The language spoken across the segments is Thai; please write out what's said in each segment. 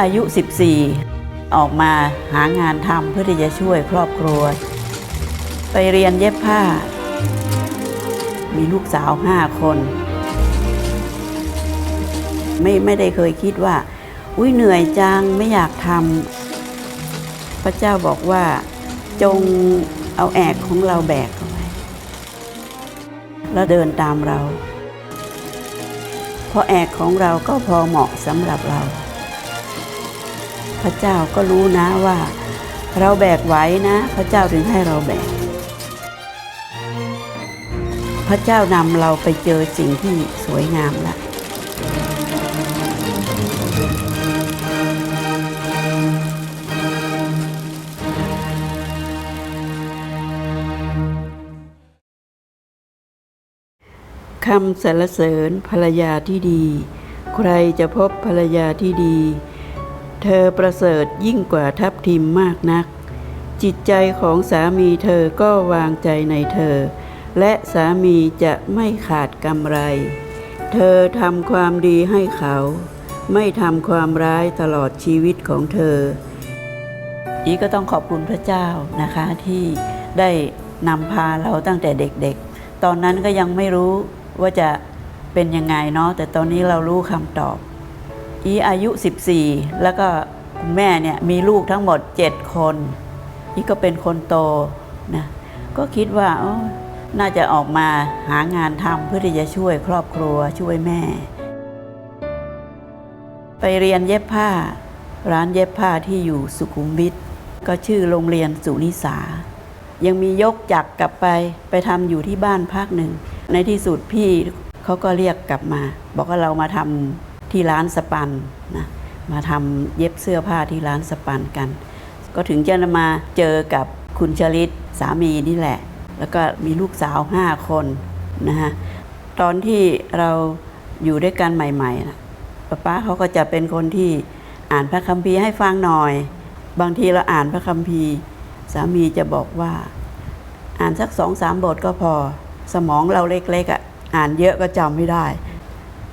อายุ 14 ออกมาหางานทำเพื่อที่จะช่วยครอบครัว ไปเรียนเย็บผ้า มีลูกสาวห้าคน ไม่ไม่ได้เคยคิดว่า อุ้ยเหนื่อยจังไม่อยากทำพระเจ้าบอกว่าจงเอาแอกของเราแบกเอาไว้แล้วเดินตามเรา เพราะแอกของเราก็พอเหมาะสำหรับเรา พระเจ้าก็รู้นะว่า เราแบกไหวนะ พระเจ้าถึงให้เราแบก พระเจ้านำเราไปเจอสิ่งที่สวยงามละคำสรรเสริญภรรยาที่ดี ใครจะพบภรรยาที่ดี เธอประเสริฐยิ่งกว่าทัพทิมมากนัก จิตใจของสามีเธอก็วางใจในเธอ และสามีจะไม่ขาดกำไร เธอทำความดีให้เขา ไม่ทำความร้ายตลอดชีวิตของเธอ อีก็ต้องขอบคุณพระเจ้านะคะที่ได้นำพาเราตั้งแต่เด็กๆ ตอนนั้นก็ยังไม่รู้ว่าจะเป็นยังไงเนาะแต่ตอนนี้เรารู้คำตอบ อีอายุ 14 แล้วก็คุณแม่เนี่ยมีลูกทั้งหมด 7 คน อีก็เป็นคนโตนะก็คิดว่าน่าจะออกมาหางานทำเพื่อที่จะช่วยครอบครัวช่วยแม่ ไปเรียนเย็บผ้า ร้านเย็บผ้าที่อยู่สุขุมวิทก็ชื่อโรงเรียนสุนิสา ยังมียกจักรกลับไปไปทำอยู่ที่บ้านพักหนึ่ง ในที่สุดพี่เขาก็เรียกกลับมา บอกว่าเรามาทำ ที่ร้านสปันนะมาทำเย็บเสื้อผ้าที่ร้านสปันกัน ก็ถึงจะมาเจอกับคุณชลิตสามีนี่แหละ แล้วก็มีลูกสาวห้าคนนะฮะตอนที่เราอยู่ด้วยกันใหม่ๆนะป้าป้าเขาก็จะเป็นคนที่อ่านพระคัมภีร์ให้ฟังหน่อย บางทีเราอ่านพระคัมภีร์สามีจะบอกว่า อ่านสักสองสามบทก็พอ สมองเราเล็กๆอะอ่านเยอะก็จำไม่ได้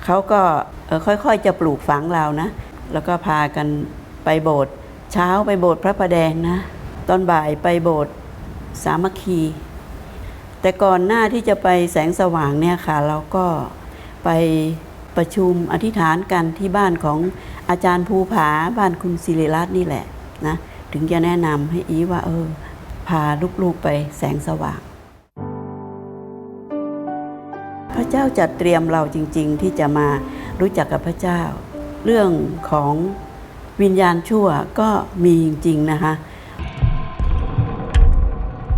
เขาก็ค่อยๆจะปลูกฝังเรานะ แล้วก็พากันไปโบสถ์เช้าไปโบสถ์พระประแดงนะ ตอนบ่ายไปโบสถ์สามัคคี แต่ก่อนหน้าที่จะไปแสงสว่างเนี่ยค่ะ เราก็ไปประชุมอธิษฐานกันที่บ้านของอาจารย์ภูผาบ้านคุณศิริรัตน์นี่แหละนะ ถึงจะแนะนำให้อีว่าเออ พาลูกๆไปแสงสว่าง เจ้าจัดเตรียมเราจริง ๆ ที่จะมารู้จักกับพระเจ้า เรื่องของวิญญาณชั่วก็มีจริง ๆ นะคะ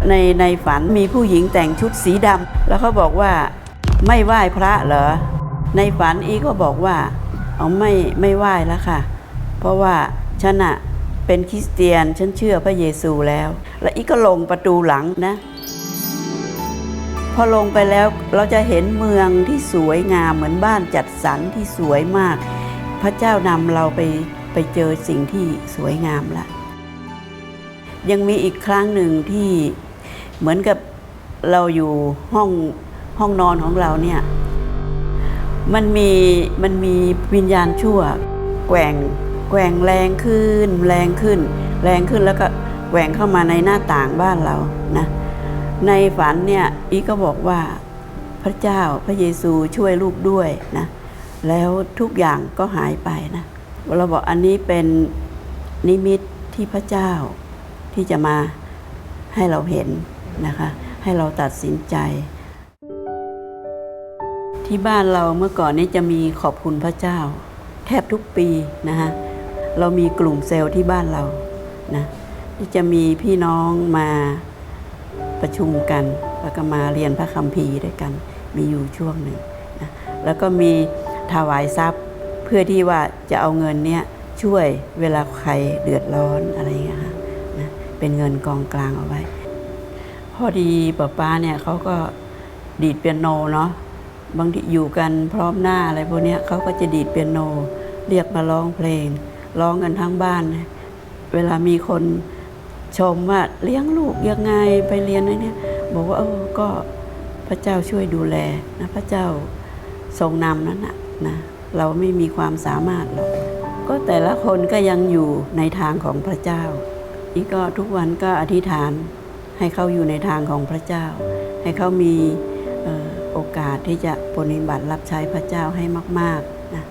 ในในฝันมีผู้หญิงแต่งชุดสีดำแล้วเขาบอกว่าไม่ไหว้พระเหรอ ในฝันอีก็บอกว่าเอาไม่ไม่ไหว้แล้วค่ะ เพราะว่าฉันอะเป็นคริสเตียนฉันเชื่อพระเยซูแล้ว แล้วอีก็ลงประตูหลังนะ พอลงไปแล้วเราจะเห็นเมืองที่สวยงามเหมือนบ้านจัดสรรที่สวยมาก พระเจ้านำเราไปไปเจอสิ่งที่สวยงามละยังมีอีกครั้งหนึ่งที่เหมือนกับเราอยู่ห้องห้องนอนของเราเนี่ยมันมีมันมีวิญญาณชั่วแกว่งแกว่งแรงขึ้น แรงขึ้น แรงขึ้นแล้วก็แกว่งเข้ามาในหน้าต่างบ้านเรานะ ในฝันเนี่ยอีก็บอกว่าพระเจ้าพระเยซูช่วยลูกด้วยนะแล้วทุกอย่างก็หายไปนะเราบอกอันนี้เป็นนิมิตที่พระเจ้าที่จะมาให้เราเห็นนะคะ ให้เราตัดสินใจ ที่บ้านเราเมื่อก่อนนี้จะมีขอบคุณพระเจ้า แทบทุกปีนะคะเรามีกลุ่มเซลล์ที่บ้านเรานะที่จะมีพี่น้องมา ประชุมกันแล้วก็มาเรียนพระคัมภีร์ด้วยกันมีอยู่ช่วงหนึ่งนะแล้วก็มีถวายทรัพย์เพื่อที่ว่าจะเอาเงินเนี้ยช่วยเวลาใครเดือดร้อนอะไรอย่างเงี้ยค่ะนะเป็นเงินกองกลางเอาไว้ พอดีป้าป้าเนี่ยเขาก็ดีดเปียโนเนาะบางทีอยู่กันพร้อมหน้าอะไรพวกเนี้ยเขาก็จะดีดเปียโน เรียกมาร้องเพลงร้องกันทั้งบ้าน เวลามีคน ชมว่าเลี้ยงลูกยังไงไปเรียนอะไรเนี่ย บอกว่าเออก็พระเจ้าช่วยดูแลนะพระเจ้าทรงนำนั้นนะนะเราไม่มีความสามารถหรอกก็แต่ละคนก็ยังอยู่ในทางของพระเจ้าอีกก็ทุกวันก็อธิษฐานให้เขาอยู่ในทางของพระเจ้า ให้เขามีออโอกาสที่จะปฏิบัติรับใช้พระเจ้าให้มากๆนะ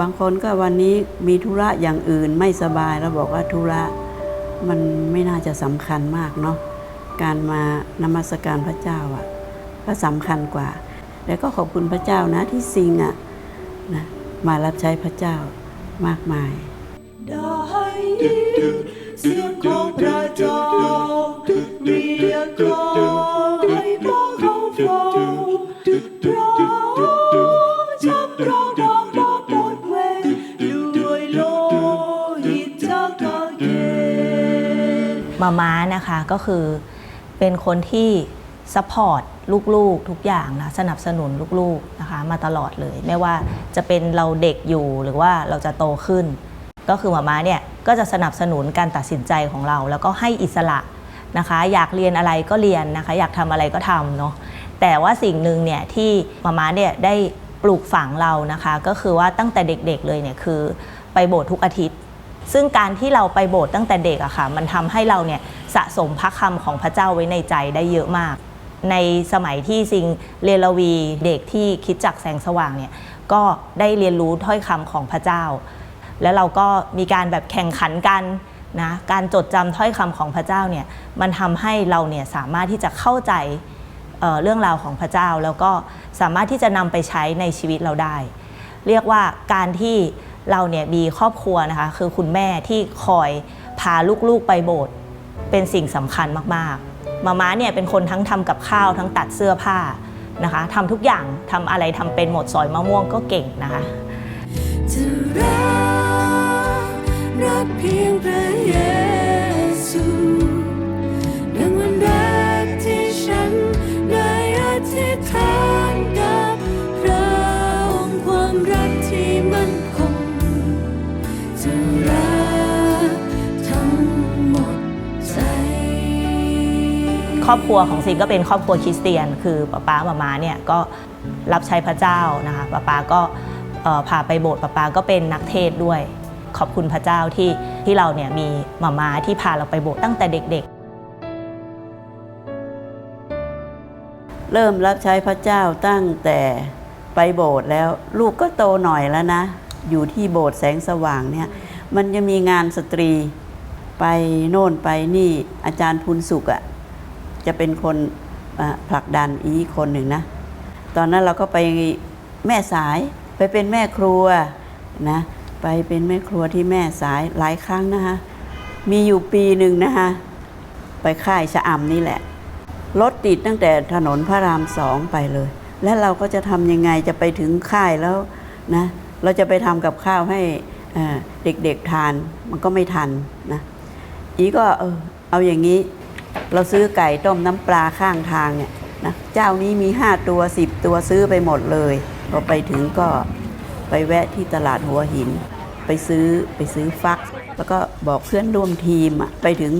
บางคนก็วันนี้มีธุระอย่างอื่นไม่สบายแล้วบอกว่าธุระ มันไม่น่าจะสำคัญมากเนาะการมานมัสการพระเจ้าอะก็สำคัญกว่า แล้วก็ขอบคุณพระเจ้านะที่ซิงอะนะมารับใช้พระเจ้ามากมายได้ยินเสียงของพระเจ้าเรียกร้อง มาม้านะคะก็คือเป็นคนที่ซัพพอร์ตลูกๆทุกอย่างนะสนับสนุนลูกๆนะคะมาตลอดเลย ไม่ว่าจะเป็นเราเด็กอยู่หรือว่าเราจะโตขึ้น ก็คือมาม้าเนี่ยก็จะสนับสนุนการตัดสินใจของเรา แล้วก็ให้อิสระนะคะ อยากเรียนอะไรก็เรียนนะคะ อยากทำอะไรก็ทำเนาะแต่ว่าสิ่งหนึ่งเนี่ยที่มาม้าเนี่ยได้ปลูกฝังเรานะคะ ก็คือว่าตั้งแต่เด็กๆเลยเนี่ยคือไปโบสถ์ทุกอาทิตย์ ซึ่งการที่เราไปโบสถ์ตั้งแต่เด็กอะค่ะ มันทำให้เราเนี่ยสะสมพระคำของพระเจ้าไว้ในใจได้เยอะมาก ในสมัยที่ซิงเรลวีเด็กที่คิดจักแสงสว่างเนี่ยก็ได้เรียนรู้ถ้อยคำของพระเจ้า แล้วเราก็มีการแบบแข่งขันกันนะการจดจำถ้อยคำของพระเจ้าเนี่ยมันทำให้เราเนี่ยสามารถที่จะเข้าใจเเรื่องราวของพระเจ้า แล้วก็สามารถที่จะนำไปใช้ในชีวิตเราได้ เรียกว่าการที่ เราเนี่ยมีครอบครัวนะคะ คือคุณแม่ที่คอยพาลูกๆไปโบสถ์เป็นสิ่งสำคัญมากๆมาม้าเนี่ยเป็นคนทั้งทำกับข้าวทั้งตัดเสื้อผ้านะคะทำทุกอย่างทำอะไรทำเป็นหมดซอยมะม่วงก็เก่งนะคะจะรักรักเพียงพระเย ครอบครัวของซิงก็เป็นครอบครัวคริสเตียน คือป้าป้ามามาเนี่ยก็รับใช้พระเจ้านะคะป้าป้าก็พาไปโบสถ์ป้าป้าก็เป็นนักเทศด้วย ขอบคุณพระเจ้าที่ที่เราเนี่ยมีมามาที่พาเราไปโบสถ์ตั้งแต่เด็กเริ่มรับใช้พระเจ้าตั้งแต่ไปโบสถ์แล้วลูกก็โตหน่อยแล้วนะ อยู่ที่โบสถ์แสงสว่างเนี่ยมันจะมีงานสตรีไปโน่นไปนี่อาจารย์พุนสุขอะ่ะ จะเป็นคนผลักดันอีกคนหนึ่งนะ ตอนนั้นเราก็ไปแม่สายไปเป็นแม่ครัวนะไปเป็นแม่ครัวที่แม่สายหลายครั้งนะคะมีอยู่ปีหนึ่งนะคะไปค่ายชะอำนี่แหละรถติดตั้งแต่ถนนพระรามสองไปเลย และเราก็จะทำยังไงจะไปถึงค่ายแล้วนะเราจะไปทำกับข้าวให้เอ่อเด็กๆทานมันก็ไม่ทันนะอีก็เออเอาอย่างนี้ เราซื้อไก่ต้มน้ำปลาข้างทางเนี่ยนะเจ้านี้มีห้าตัวสิบตัวซื้อไปหมดเลยพอไปถึงก็ไปแวะที่ตลาดหัวหิน ไปซื้อไปซื้อฟัก แล้วก็บอกเพื่อนร่วมทีมไปถึง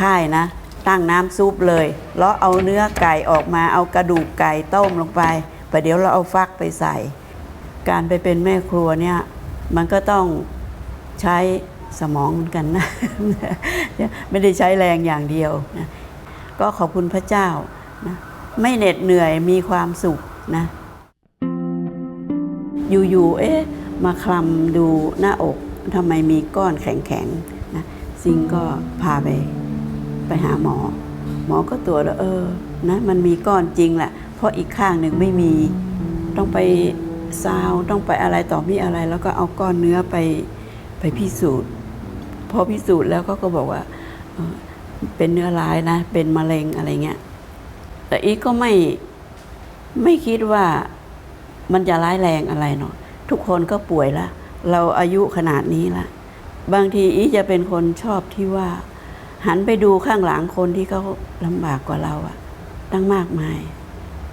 ค่ายนะ ตั้งน้ำซุปเลยแล้วเอาเนื้อไก่ออกมาเอากระดูกไก่ต้มลงไปประเดี๋ยวเราเอาฟักไปใส่ การไปเป็นแม่ครัวเนี่ยมันก็ต้องใช้สมองเหมือนกันนะ ไม่ได้ใช้แรงอย่างเดียวนะ ก็ขอบคุณพระเจ้านะไม่เหน็ดเหนื่อยมีความสุขนะ อยู่ๆเอ๊ะมาคลำดูหน้าอกทำไมมีก้อนแข็งๆนะซิงก็พาไปไปหาหมอ หมอก็ตรวจแล้วเออนะมันมีก้อนจริงแหละเพราะอีกข้างหนึ่งไม่มีต้องไปซาวต้องไปอะไรต่อมีอะไร แล้วก็เอาก้อนเนื้อไปไปพิสูจน์พอพิสูจน์แล้วเขาก็บอกว่า เป็นเนื้อร้ายนะ เป็นมะเร็งอะไรเงี้ย แต่อีกก็ไม่ไม่คิดว่ามันจะร้ายแรงอะไรเนาะทุกคนก็ป่วยละเราอายุขนาดนี้ละบางทีอีจะเป็นคนชอบที่ว่า หันไปดูข้างหลังคนที่เขาลำบากกว่าเราอะตั้งมากมาย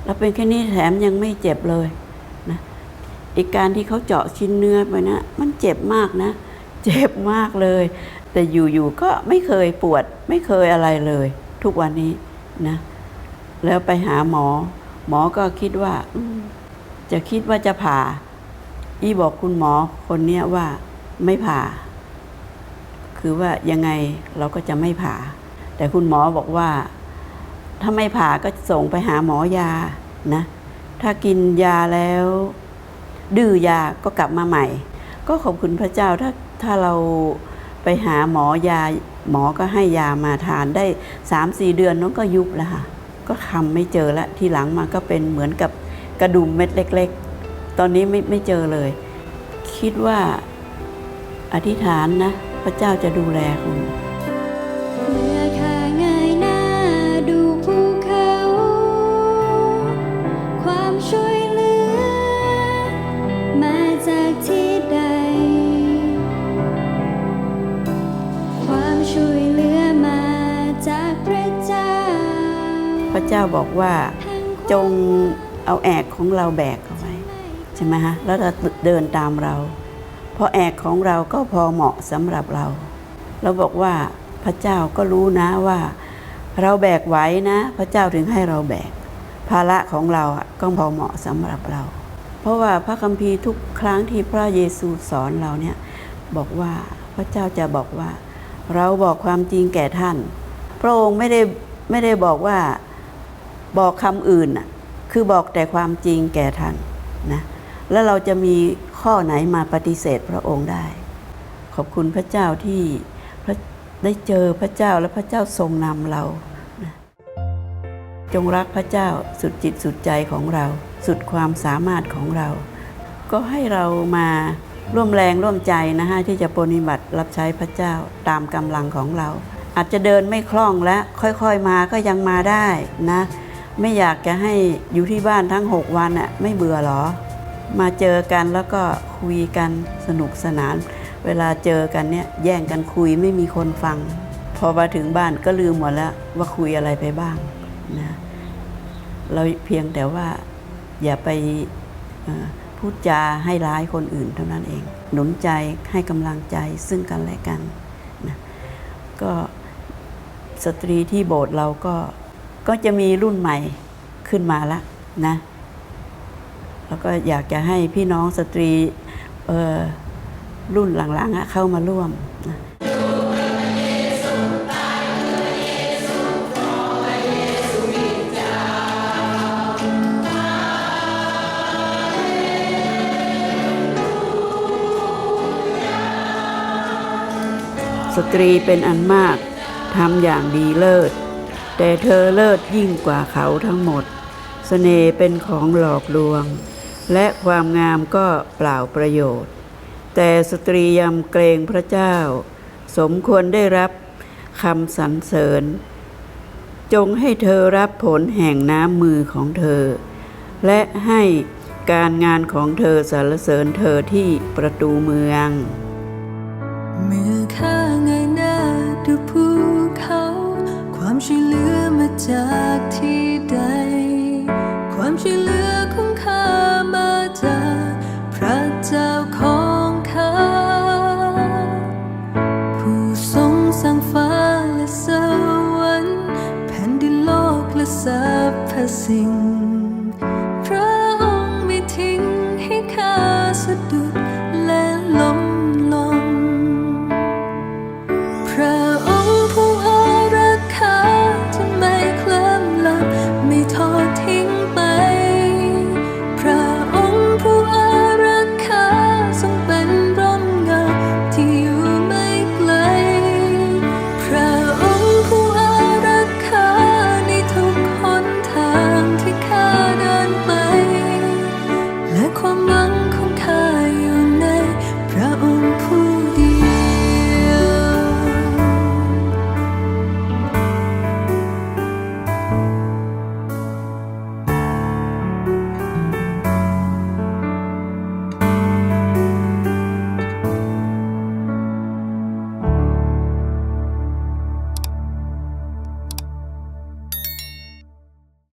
เราเป็นแค่นี้แถมยังไม่เจ็บเลยนะอีกการที่เขาเจาะชิ้นเนื้อไปนะ มันเจ็บมากนะ เจ็บมากเลย แต่อยู่ๆก็ไม่เคยปวดไม่เคยอะไรเลย ทุกวันนี้นะ แล้วไปหาหมอ หมอก็คิดว่าจะคิดว่าจะผ่า อีบอกคุณหมอคนเนี้ยว่าไม่ผ่า คือว่ายังไงเราก็จะไม่ผ่า แต่คุณหมอบอกว่า ถ้าไม่ผ่าก็ส่งไปหาหมอยานะ ถ้ากินยาแล้ว ดื้อยาก็กลับมาใหม่ ก็ขอบคุณพระเจ้าถ้าถ้าเรา ไปหาหมอยาหมอก็ให้ยามาทานได้สามสี่เดือนน้องก็ยุบแล้วค่ะ ก็คำไม่เจอละทีหลังมาก็เป็นเหมือนกับกระดุมเม็ดเล็ก ๆ ตอนนี้ไม่ไม่เจอเลย คิดว่าอธิษฐานนะ พระเจ้าจะดูแลคุณ เจ้าบอกว่าจงเอาแอกของเราแบกเอาไว้ใช่ไหมฮะแล้วเราเดินตามเราเพราะแอกของเราก็พอเหมาะสำหรับเรา เราบอกว่าพระเจ้าก็รู้นะว่า เราแบกไหว้นะ พระเจ้าถึงให้เราแบก ภาระของเราอะก็พอเหมาะสำหรับเรา เพราะว่าพระคัมภีร์ทุกครั้งที่พระเยซูสอนเราเนี่ยบอกว่าพระเจ้าจะบอกว่า เราบอกความจริงแก่ท่าน พระองค์ไม่ได้ไม่ได้บอกว่า บอกคำอื่นน่ะคือบอกแต่ความจริงแก่ท่านนะแล้วเราจะมีข้อไหนมาปฏิเสธพระองค์ได้ ขอบคุณพระเจ้าที่ได้เจอพระเจ้าและพระเจ้าทรงนำเรานะจงรักพระเจ้าสุดจิตสุดใจของเรา สุดความสามารถของเรา ก็ให้เรามาร่วมแรงร่วมใจนะฮะที่จะปฏิบัติรับใช้พระเจ้าตามกำลังของเรา อาจจะเดินไม่คล่องและค่อยๆมาก็ยังมาได้นะ ไม่อยากจะให้อยู่ที่บ้านทั้ง 6 วันน่ะไม่เบื่อหรอ มาเจอกันแล้วก็คุยกันสนุกสนาน เวลาเจอกันเนี่ยแย่งกันคุยไม่มีคนฟัง พอมาถึงบ้านก็ลืมหมดแล้วว่าคุยอะไรไปบ้างนะเราเพียงแต่ว่าอย่าไปพูดจาให้ร้ายคนอื่นเท่านั้นเอง หนุนใจให้กำลังใจซึ่งกันและกันนะก็สตรีที่โบสถ์เราก็ ก็จะมีรุ่นใหม่ขึ้นมาละนะ แล้วก็อยากจะให้พี่น้องสตรีรุ่นหลังๆเข้ามาร่วมนะสตรีเป็นอันมากทำอย่างดีเลิศ แต่เธอเลิศยิ่งกว่าเขาทั้งหมดเสน่ห์เป็นของหลอกลวง และความงามก็เปล่าประโยชน์ แต่สตรียำเกรงพระเจ้า สมควรได้รับคำสรรเสริญ จงให้เธอรับผลแห่งน้ำมือของเธอ และให้การงานของเธอสรรเสริญเธอที่ประตูเมือง จากที่